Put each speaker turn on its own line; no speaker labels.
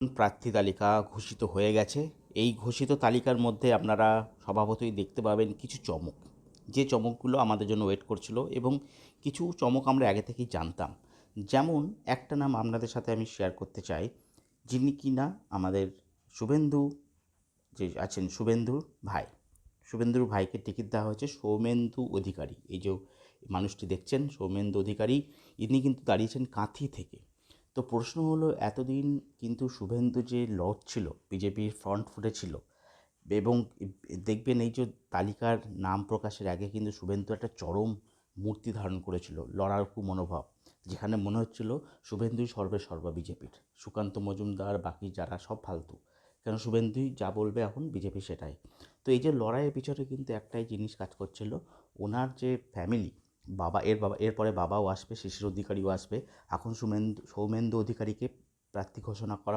প্রার্থী তালিকা ঘোষিত হয়ে গেছে। এই ঘোষিত তালিকার মধ্যে আপনারা স্বভাবতই দেখতে পাবেন কিছু চমক। যে চমকগুলো আমাদের জন্য ওয়েট করছিল এবং কিছু চমক আমরা আগে থেকেই জানতাম। যেমন একটা নাম আপনাদের সাথে আমি শেয়ার করতে চাই। যিনি কিনা আমাদের শুভেন্দু, যে আছেন শুভেন্দুর ভাই। শুভেন্দুর ভাইকে টিকিট দেওয়া হয়েছে সৌমেন্দু অধিকারী। এই যে মানুষটি দেখছেন সৌমেন্দু অধিকারী, ইনি কিন্তু দাঁড়িয়েছেন কাঁথি থেকে। তো প্রশ্ন হলো, এতদিন কিন্তু শুভেন্দু যে লজ ছিল, বিজেপির ফ্রন্ট ফুটে ছিল, এবং দেখবেন এই যে তালিকার নাম প্রকাশের আগে কিন্তু শুভেন্দু একটা চরম মূর্তি ধারণ করেছিল, লড়াকু মনোভাব, যেখানে মনে হচ্ছিল শুভেন্দুই সর্বে সর্বা বিজেপির, সুকান্ত মজুমদার, বাকি যারা সব ফালতু, কেন শুভেন্দুই যা বলবে এখন বিজেপি সেটাই। তো এই যে লড়াইয়ের পিছনে কিন্তু একটাই জিনিস কাজ করছিল, ওনার যে ফ্যামিলি বাবা, এর বাবা, এরপরে বাবাও আসবে, শিশির অধিকারীও আসবে। এখন সুমেন্দু, সৌমেন্দু অধিকারীকে প্রার্থী ঘোষণা করা